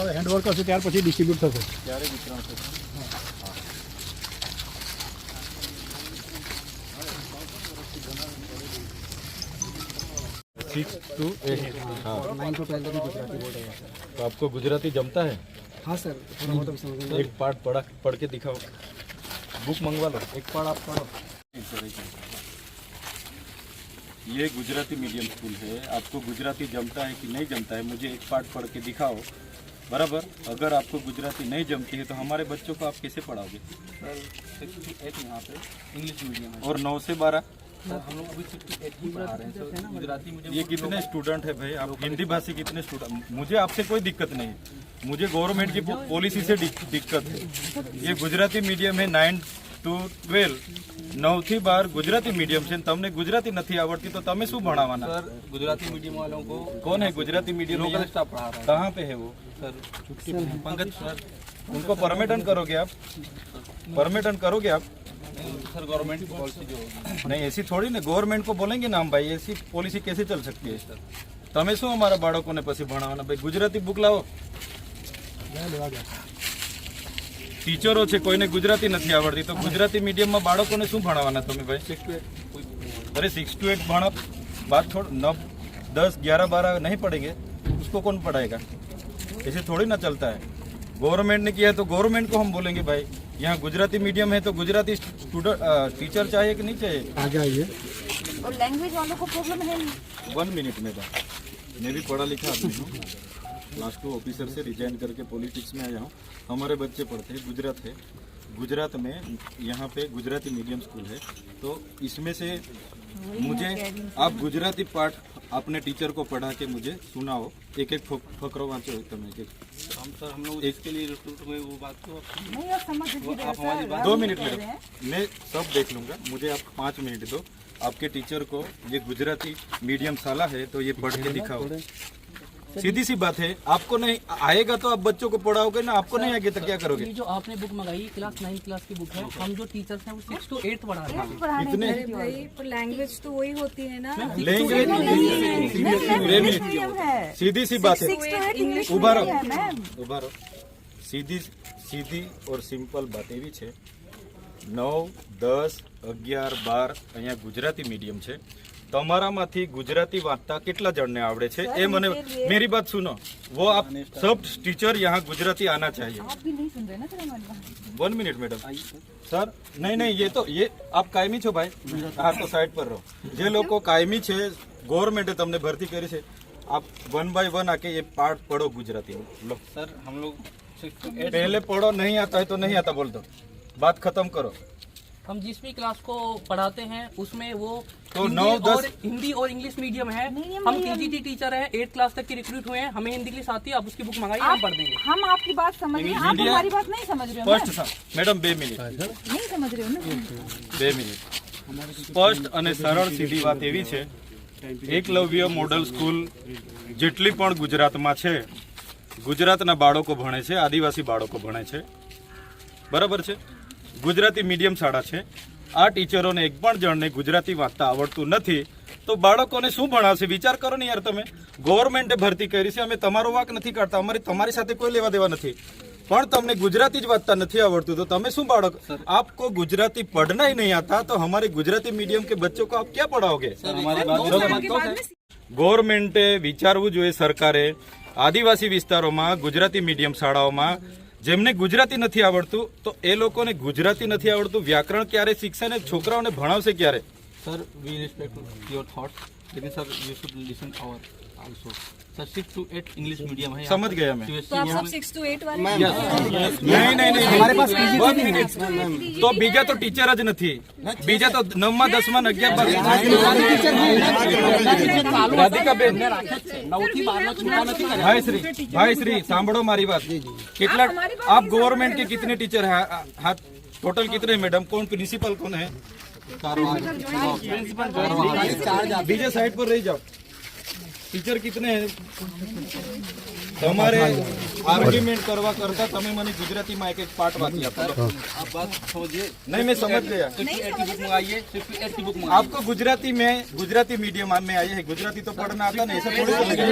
ઇન્કો handwork હશે ત્યાર પછી ડિસ્ટ્રીબ્યુટ થશે ક્યારે વિતરણ થશે सिक्स टू एट हाँ नाइन टू ट्वेल्व तक गुजराती बोर्ड है सर तो आपको गुजराती जमता है हाँ सर थोड़ा बहुत अभी समझ एक पार्ट पढ़ा पढ़ के दिखाओ बुक मंगवा लो एक पार्ट आप पढ़ो ये गुजराती मीडियम स्कूल है आपको गुजराती जमता है कि नहीं जमता है मुझे एक पार्ट पढ़ के दिखाओ बराबर अगर आपको गुजराती नहीं जमती है तो हमारे बच्चों को आप कैसे पढ़ाओगे? सर सिक्सटी यहाँ पे इंग्लिश मीडियम और नौ से बारह? ये कितने स्टूडेंट है भाई? आप हिंदी भाषी कितने स्टूडेंट मुझे आपसे कोई दिक्कत नहीं मुझे गवर्नमेंट की पॉलिसी से दिक्कत है। ये गुजराती मीडियम है नाइन ટુ ટ્વેલ્વ નવથી બાર ગુજરાતી મીડિયમ છે ને તમને ગુજરાતી નથી આવડતી તો તમે શું ભણાવવાના सर गुजराती मीडियम वालों को कौन है गुजराती मीडियम लोकल में? स्टाफ पढ़ा रहा कहाँ पे है वो है सर पंकज सर उनको परमिटन करोगे आप परमिटन करोगे आप सर गवर्नमेंट की पॉलिसी जो होगी नहीं ऐसी थोड़ी ना गवर्नमेंट को बोलेंगे ना हम भाई ऐसी पॉलिसी कैसे चल सकती है सर તમે શું અમારા બાળકોને પછી ભણાવવાના ભાઈ ગુજરાતી બુક લાવો લેવા ગયા ટીચરો છે કોઈને ગુજરાતી નથી આવડતી તો ગુજરાતી મીડિયમમાં બાળકોને શું ભણાવવાના તમે ભાઈ सिक्स टू एट कोई अरे सिक्स टू एट भणा बात छोड़ नौ दस ग्यारह बारह नहीं पढ़ेंगे उसको कौन पढ़ाएगा ऐसे थोड़ी ना चलता है गवर्नमेंट ने किया है तो गवर्नमेंट को हम बोलेंगे भाई यहाँ गुजराती मीडियम है तो गुजराती स्टूडेंट टीचर चाहिए कि नहीं चाहिए आगे आइए और लैंग्वेज वालों को प्रॉब्लम है वन मिनट में था मैं भी पढ़ा लिखा आदमी हूँ क्लास को ऑफिसर से रिजाइन करके पॉलिटिक्स में आया हूँ। हमारे बच्चे पढ़ते हैं गुजरात है। गुजरात में यहाँ पे गुजराती मीडियम स्कूल है। तो इसमें से मुझे आप गुजराती पाठ अपने टीचर को पढ़ा के मुझे सुनाओ। एक एक फकरो वाँचो एकदम एक एक हम सर हम लोग लिए रिक्रूट वो बात तो आप हमारी बात दो मिनट में मैं सब देख लूँगा। मुझे आप पाँच मिनट दो। आपके टीचर को ये गुजराती मीडियम साला है तो ये पढ़ के दिखाओ। सीधी सी बात है आपको नहीं आएगा तो आप बच्चों को पढ़ाओगे ना आपको नहीं आएगा तो क्या करोगे ये जो आपने बुक मंगाई क्लास नाइन क्लास की बुक है हम जो टीचर्स हैं वो सिक्स टू एट पढ़ा रहे हैं पढ़ाने इतने की भाई पर लैंग्वेज तो वही होती है ना लैंग्वेज इंग्लिश मीडियम है सीधी सी बात है सिक्स टू एट इंग्लिश ઉભા રહો मीडियम है मैम ઉભા રહો સીધી સીધી ઓર સિમ્પલ બાત એવી છે નવ દસ અગિયાર બાર અહીંયા ગુજરાતી મીડિયમ છે તમારામાંથી ગુજરાતી વાંચતા કેટલા જણને આવડે છે એ મને मेरी बात सुनो वो आप सब टीचर यहाँ गुजराती आना चाहिए आप भी नहीं सुन रहे ना सर हमारी बात वन मिनट मैडम सर नहीं नहीं ये तो ये आप કાયમી છો ભાઈ હા તો સાઈડ પર રહો જે લોકો કાયમી છે ગવર્મેન્ટે તમને ભરતી કરી છે આપ વન બાય વન આકે ये पार्ट पढ़ो गुजराती में लो सर हम लोग सिक्स टू एट पहले पढ़ो नहीं आता है तो नहीं आता बोल दो बात खत्म करो हम जिस भी क्लास को पढ़ाते हैं उसमें वो तो हिंदी नौ, दस- और हिंदी और इंग्लिश मीडियम है मीडियम, हम मीडियम। टीजीटी टीचर हैं एट क्लास तक के रिक्रूट हुए हैं हमें हिंदी इंग्लिश आती है आप उसकी बुक मंगाइए हम पढ़ देंगे हम आपकी बात समझ रहे हैं आप मीडिया- हमारी बात नहीं समझ रहे हो સ્પષ્ટ मैम સમ- મેડમ બે મિનિટ नहीं समझ रहे हो ना બે મિનિટ સ્પષ્ટ અને સરળ સીધી વાત એવી છે એકલવ્ય મોડલ સ્કૂલ જેટલી પણ ગુજરાતમાં છે ગુજરાતના બાળકો ભણે છે આદિવાસી બાળકો ભણે છે બરાબર છે ગુજરાતી મીડિયમ શાળા છે. આ ટીચરોને એક પણ જણને ગુજરાતી વાંચતા આવડતું નથી. તો બાળકોને શું ભણાવશે? વિચાર કરો ને યાર તમે. ગવર્મેન્ટે ભરતી કરી છે અમે તમારો વાંક નથી કાઢતા. અમારી તમારી સાથે કોઈ લેવા દેવા નથી. પણ તમને ગુજરાતી જ વાંચતા નથી આવડતું. તો તમે શું બાળક? આપકો ગુજરાતી પઢના નહીં આતા તો અમારે ગુજરાતી મીડિયમ કે બચ્ચો કો આપ ક્યાં પઢાઓગે ગવર્મેન્ટે વિચારવું જોઈએ સરકારે. આદિવાસી વિસ્તારોમાં ગુજરાતી મીડિયમ શાળાઓમાં જેમને ગુજરાતી નથી આવડતું, તો એ લોકોને ગુજરાતી નથી આવડતું. વ્યાકરણ ક્યારે શીખશે ને છોકરાઓને ભણાવશે ક્યારે? Sir we respect your thought લેકિન sir you should listen our sir six two eight English medium है समझ गया मैं तो आप सब सिक्स टू एट वाले નહીં નહીં નહીં અમારે પાસે તો બીજા તો ટીચર જ નથી બીજા તો નવમા દસમા ને અગિયાર બાર રાધિકાબેન ભાઈ શ્રી ભાઈ શ્રી સાંભળો મારી વાત કેટલા आप गवर्नमेंट के कितने टीचर है हाथ टोटल कितने मैडम कौन प्रिंसिपल कौन है बीजे साइड पर रह जाओ ટીચર કિતને હે તમારે આર્ગ્યુમેન્ટ કરવા કરતા તમે મને ગુજરાતીમાં એક એક પાર્ટ વાંચી આપો आप बात समझिए नहीं मैं समझ गया फिफ्टी एट की बुक मंगाइए फिफ्टी एट की बुक मंगाइए आपको गुजराती में गुजराती मीडियम में आए हैं गुजराती तो पढ़ना आता नहीं ऐसा थोड़ी चलेगा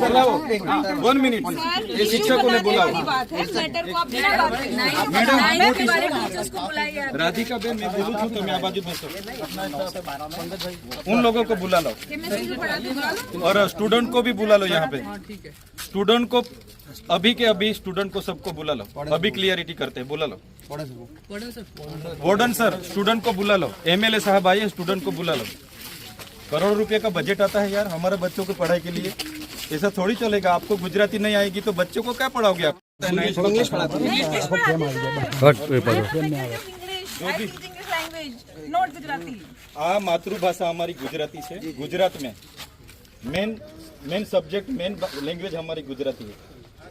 बुलाओ वन मिनट ये शिक्षकों ने बुलाओ बात है मैटर को आप बिना बात नहीं तो मैं आबादी में सर। उन लोगों को बुला लो। और स्टूडेंट को भी बुला लो यहाँ पे। स्टूडेंट को अभी के अभी स्टूडेंट को सबको बुला लो। अभी क्लियरिटी करते हैं बुला लो। Warden sir. स्टूडेंट को बुला लो। एमएलए साहब आइए स्टूडेंट को बुला लो। करोड़ रुपए का बजट आता है यार हमारे बच्चों की पढ़ाई के लिए। ऐसा थोड़ी चलेगा आपको गुजराती नहीं आएगी तो बच्चों को क्या पढ़ाओगे आप? इंग्लिश पढ़ा। हैं English I teach English language not Gujarati આ માતૃભાષા અમારી ગુજરાતી છે ગુજરાત में main main subject main language हमारी गुजराती है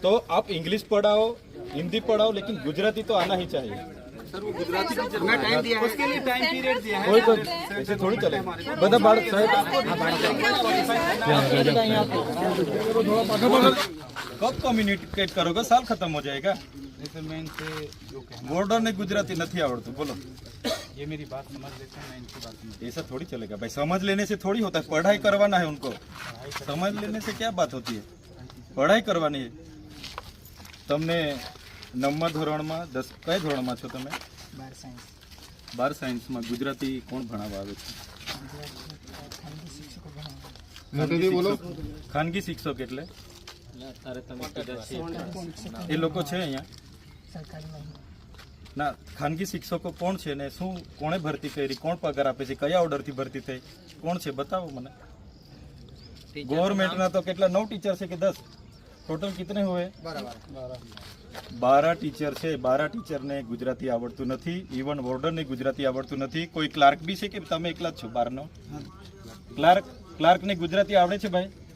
तो आप इंग्लिश पढ़ाओ हिंदी पढ़ाओ लेकिन गुजराती तो आना ही चाहिए कोई तो ऐसे थोड़ी चले બધા બાળક कब कम्युनिकेट करोगे साल खत्म हो जाएगा बोर्डर ने गुजराती નથી આવડતું બોલો ये मेरी बात समझ लेते हैं मैं इनकी बात समझ ऐसा थोड़ी चलेगा भाई समझ लेने से थोड़ी होता है पढ़ाई करवाना है उनको समझ लेने से क्या बात होती है પઢાઈ કરવાની છે તમને નવમા ધોરણમાં દસ કયા ધોરણમાં છો તમે બાર સાયન્સમાં ગુજરાતી કોણ ભણાવવા આવે છે ખાનગી શિક્ષક એટલે એ લોકો છે અહીંયા ના ખાનગી શિક્ષકો કોણ છે ને શું કોણે ભરતી કરી કોણ પગાર આપે છે કયા ઓર્ડરથી ભરતી થઈ કોણ છે બતાવો મને ગવર્મેન્ટના તો કેટલા નવ ટીચર છે કે દસ ટોટલ કિતને હોય બારા ટીચર છે બારા ટીચરને ગુજરાતી આવડતું નથી ઇવન વોર્ડરને ગુજરાતી આવડતું નથી કોઈ ક્લાર્ક બી છે કે તમે એકલા જ છો બારનો ક્લાર્ક ક્લાર્કને ગુજરાતી આવડે છે ભાઈ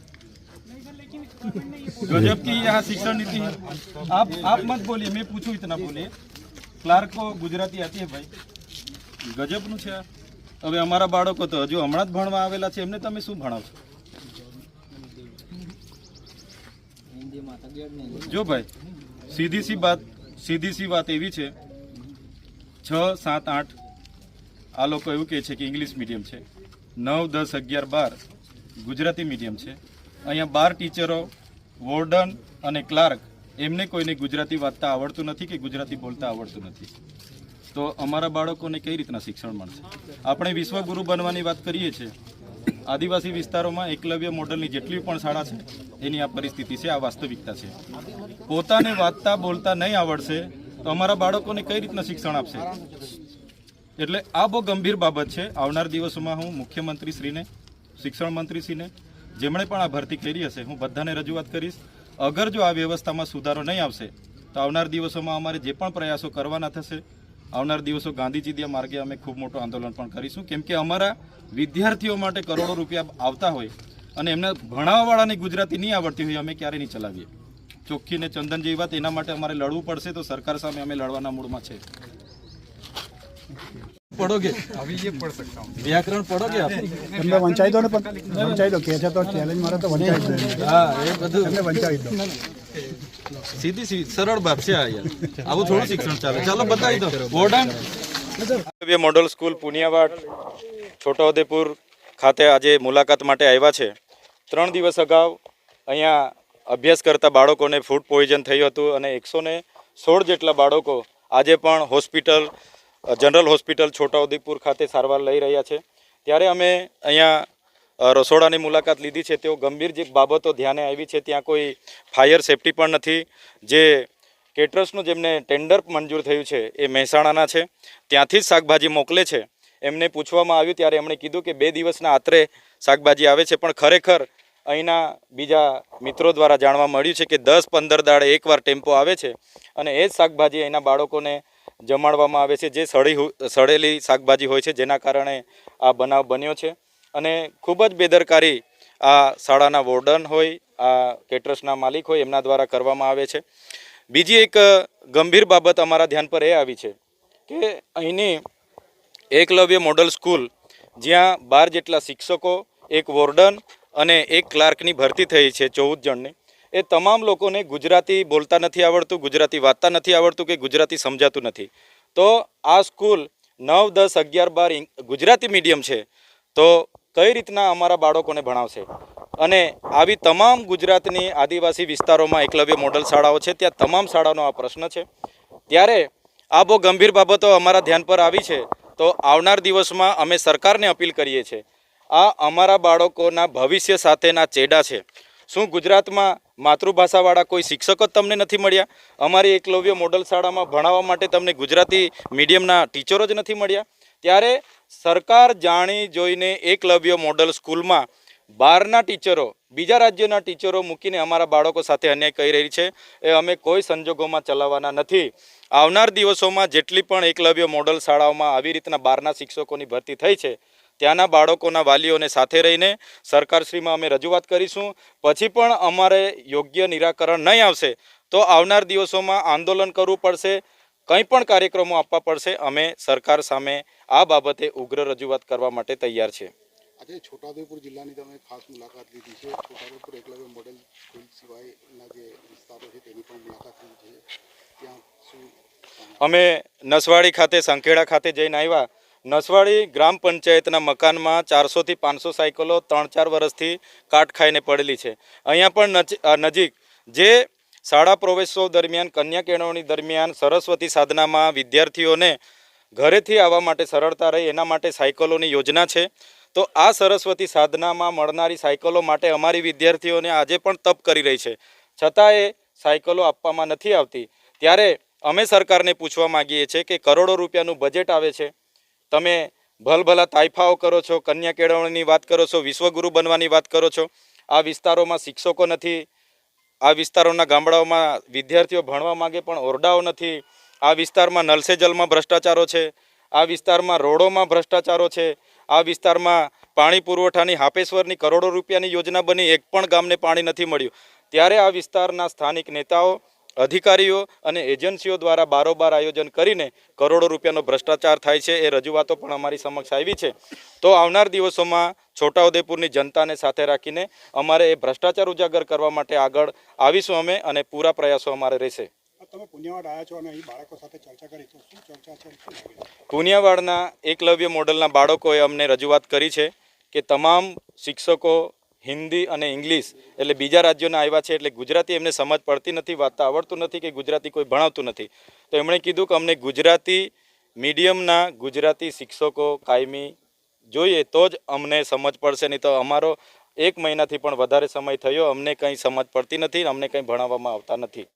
गजब की यहाँ शिक्षण नीति है आप आप मत बोलिए मैं पूछूं इतना बोलिए ક્લાર્કો ગુજરાતી હતી ભાઈ. ગજબનું છે હવે અમારા બાળકો તો હજુ હમણાં જ ભણવા આવેલા છે. એમને તમે શું ભણાવશો જો ભાઈ, સીધી સી વાત, સીધી સી વાત એવી છે. છ, સાત, આઠ. આ લોકો એવું કહે છે કે ઇંગ્લિશ મીડિયમ છે. નવ, દસ, અગિયાર, બાર. ગુજરાતી મીડિયમ છે. અહીંયા બાર ટીચરો, વોર્ડન અને ક્લાર્ક એમને કોઈને ગુજરાતી વાંચતા આવડતું નથી કે ગુજરાતી બોલતા આવડતું નથી. તો અમારા બાળકોને કઈ રીતના શિક્ષણ મળશે? આપણે વિશ્વગુરુ બનવાની વાત કરીએ છીએ. આદિવાસી વિસ્તારોમાં એકલવ્ય મોડલની જેટલી પણ શાળા છે, એની આ પરિસ્થિતિ છે, આ વાસ્તવિકતા છે. પોતાને વાંચતા, બોલતા નહીં આવડશે તો અમારા બાળકોને કઈ રીતના શિક્ષણ આપશે? એટલે આ બહુ ગંભીર બાબત છે. આવનાર દિવસોમાં હું મુખ્યમંત્રીશ્રીને, શિક્ષણ મંત્રીશ્રીને, જેમણે પણ આ ભરતી કરી હશે, હું બધાને રજૂઆત કરીશ. અગર જો આ વ્યવસ્થામાં સુધારો નહીં આવશે, તો આવનાર દિવસોમાં અમારે જે પણ પ્રયાસો કરવાના થશે, આવનાર દિવસો ગાંધીજીદિયા માર્ગે અમે ખૂબ મોટું આંદોલન પણ કરીશું. કેમ કે અમારા વિદ્યાર્થીઓ માટે કરોડો રૂપિયા આવતા હોય અને એમને ભણાવવાવાળાને ગુજરાતી નહીં આવડતી હોય, અમે ક્યારે નહીં ચલાવીએ. ચોખ્ખી ને ચંદન જેવી વાત, એના માટે અમારે લડવું પડશે તો સરકાર સામે અમે લડવાના મૂડમાં છે. पढ़ोगे अभी ये पढ़ सकता દો ને પણ. વંચાઈ દો. કે છે તો ચેલેન્જ મારે તો વંચાઈ દો હા એ બધું. એમને વંચાઈ દો. સીધી સીધી સરળ બાત છે આ આવું થોડું શિક્ષણ ચાલે. ચાલો બતાવી દો. વોર્ડન બે મોડલ સ્કૂલ પુનિયાવાડ છોટાઉદેપુર ખાતે આજે મુલાકાત માટે આવ્યા છે. ત્રણ દિવસ અગાઉ અહીંયા અભ્યાસ કરતા બાળકોને ફૂડ પોઈઝન થયું હતું અને એકસો સોળ જેટલા બાળકો આજે પણ હોસ્પિટલ જનરલ હોસ્પિટલ છોટાઉદેપુર ખાતે સારવાર લઈ રહ્યા છે. ત્યારે અમે અહીંયા રસોડાની મુલાકાત લીધી છે. તેઓ ગંભીર જે બાબતો ધ્યાને આવી છે, ત્યાં કોઈ ફાયર સેફટી પણ નથી. જે કેટરર્સનું જેમને ટેન્ડર મંજૂર થયું છે, એ મહેસાણાના છે. ત્યાંથી જ શાકભાજી મોકલે છે. એમને પૂછવામાં આવ્યું, ત્યારે એમણે કીધું કે બે દિવસના આત્રે શાકભાજી આવે છે. પણ ખરેખર અહીંના બીજા મિત્રો દ્વારા જાણવા મળ્યું છે કે દસ પંદર દાડે એકવાર ટેમ્પો આવે છે અને એ જ શાકભાજી અહીંના બાળકોને જમાડવામાં આવે છે જે સળી સળેલી શાકભાજી હોય છે જેના કારણે આ બનાવ બન્યો છે. અને ખૂબ જ બેદરકારી આ શાળાના વોર્ડન હોય, આ કેટરસના માલિક હોય એમના દ્વારા કરવામાં આવે છે. બીજી એક ગંભીર બાબત અમારા ધ્યાન પર એ આવી છે કે અહીંની એકલવ્ય મોડલ સ્કૂલ જ્યાં બાર જેટલા શિક્ષકો, એક વોર્ડન અને એક ક્લાર્કની ભરતી થઈ છે ચૌદ જણની એ તમામ લોકોને ગુજરાતી બોલતા નથી આવડતું, ગુજરાતી વાંચતા નથી આવડતું કે ગુજરાતી સમજાતું નથી. તો આ સ્કૂલ નવ, દસ, અગિયાર, બાર ગુજરાતી મીડિયમ છે, તો કઈ રીતના અમારા બાળકોને ભણાવશે? અને આવી તમામ ગુજરાતની આદિવાસી વિસ્તારોમાં એકલવ્ય મોડલ શાળાઓ છે, ત્યાં તમામ શાળાનો આ પ્રશ્ન છે. ત્યારે આ બહુ ગંભીર બાબતો અમારા ધ્યાન પર આવી છે, તો આવનાર દિવસમાં અમે સરકારને અપીલ કરીએ છીએ. આ અમારા બાળકોના ભવિષ્ય સાથેના ચેડા છે. શું ગુજરાતમાં માતૃભાષાવાળા કોઈ શિક્ષકો જ તમને નથી મળ્યા? અમારી એકલવ્ય મોડલ શાળામાં ભણાવવા માટે તમને ગુજરાતી મીડિયમના ટીચરો જ નથી મળ્યા. ત્યારે સરકાર જાણી જોઈને એકલવ્ય મોડલ સ્કૂલમાં બહારના ટીચરો, બીજા રાજ્યોના ટીચરો મૂકીને અમારા બાળકો સાથે અન્યાય કરી રહી છે. એ અમે કોઈ સંજોગોમાં ચલાવવાના નથી. આવનાર દિવસોમાં જેટલી પણ એકલવ્ય મોડલ શાળાઓમાં આવી રીતના બહારના શિક્ષકોની ભરતી થઈ છે ત્યાંના બાળકોના વાલીઓને સાથે રહીને સરકારશ્રીમાં અમે રજૂઆત કરીશું. પછી પણ અમારે યોગ્ય નિરાકરણ નહીં આવશે તો આવનાર દિવસોમાં આંદોલન કરવું પડશે કંઈ પણ કાર્યક્રમો આપવા પડશે. અમે સરકાર સામે આ બાબતે ઉગ્ર રજૂઆત કરવા માટે તૈયાર છે આજે છોટાઉદેપુર જિલ્લાની તમે ખાસ મુલાકાત લીધી છે. છોટાઉદેપુર એકલવ્ય મોડેલ સ્કૂલ સિવાયના જે વિસ્તારો છે તેની પણ મુલાકાત લીધી છે. ત્યાં શું અમે નસવાડી ખાતે સંખેડા ખાતે જઈને આવ્યા. નસવાડી ગ્રામ પંચાયતના મકાનમાં ચારસોથી પાંચસો સાયકલો ત્રણ ચાર વર્ષથી કાટ ખાઈને પડેલી છે. અહીંયા પણ નજી- નજીક જે શાળા પ્રવેશોત્સવ દરમિયાન, કન્યા કેળવણી દરમિયાન સરસ્વતી સાધનામાં વિદ્યાર્થીઓને ઘરેથી આવવા માટે સરળતા રહે એના માટે સાયકલોની યોજના છે. તો આ સરસ્વતી સાધનામાં મળનારી સાયકલો માટે અમારી વિદ્યાર્થીઓને આજે પણ તપ કરી રહી છે. છતાં એ સાયકલો આપવામાં નથી આવતી. ત્યારે અમે સરકારને પૂછવા માંગીએ છીએ કે કરોડો રૂપિયાનું બજેટ આવે છે. તમે ભલભલા તાઇફાઓ કરો છો, કન્યા કેળવણીની વાત કરો છો, વિશ્વગુરુ બનવાની વાત કરો છો. આ વિસ્તારોમાં શિક્ષકો નથી, આ વિસ્તારોના ગામડાઓમાં વિદ્યાર્થીઓ ભણવા માંગે પણ ઓરડાઓ નથી. આ વિસ્તારમાં નલસેજલમાં જલમાં ભ્રષ્ટાચારો છે, આ વિસ્તારમાં રોડોમાં ભ્રષ્ટાચારો છે, આ વિસ્તારમાં પાણી પુરવઠાની હાપેશ્વરની કરોડો રૂપિયાની યોજના બની, એક પણ ગામને પાણી નથી મળ્યું. ત્યારે આ વિસ્તારના સ્થાનિક નેતાઓ અધિકારીઓ અને એજન્સીઓ દ્વારા બારોબાર આયોજન કરીને કરોડો રૂપિયાનો ભ્રષ્ટાચાર થાય છે એ રજૂઆતો પણ અમારી સમક્ષ આવી છે તો આવનાર દિવસોમાં છોટાઉદેપુરની જનતાને સાથે રાખીને અમારે એ ભ્રષ્ટાચાર ઉજાગર કરવા માટે આગળ આવીશું અમે અને પૂરા પ્રયાસો અમારે રહેશે તમે પુણ્યવાડ આવ્યા છો અને અહીં બાળકો સાથે ચર્ચા કરી તો શું ચર્ચા છે શું લાગે છે? પુનિયાવાડના એકલવ્ય મોડલના બાળકોએ અમને રજૂઆત કરી છે કે તમામ શિક્ષકો હિન્દી અને ઇંગ્લિશ એટલે બીજા રાજ્યોના આવ્યા છે એટલે ગુજરાતી એમને સમજ પડતી નથી વાંચતા આવડતું નથી કે ગુજરાતી કોઈ ભણાવતું નથી. તો એમણે કીધું કે અમને ગુજરાતી મીડિયમના ગુજરાતી શિક્ષકો કાયમી જોઈએ તો જ અમને સમજ પડશે, નહીં તો અમારો એક મહિનાથી પણ વધારે સમય થયો, અમને કંઈ સમજ પડતી નથી, અમને કંઈ ભણાવવામાં આવતા નથી.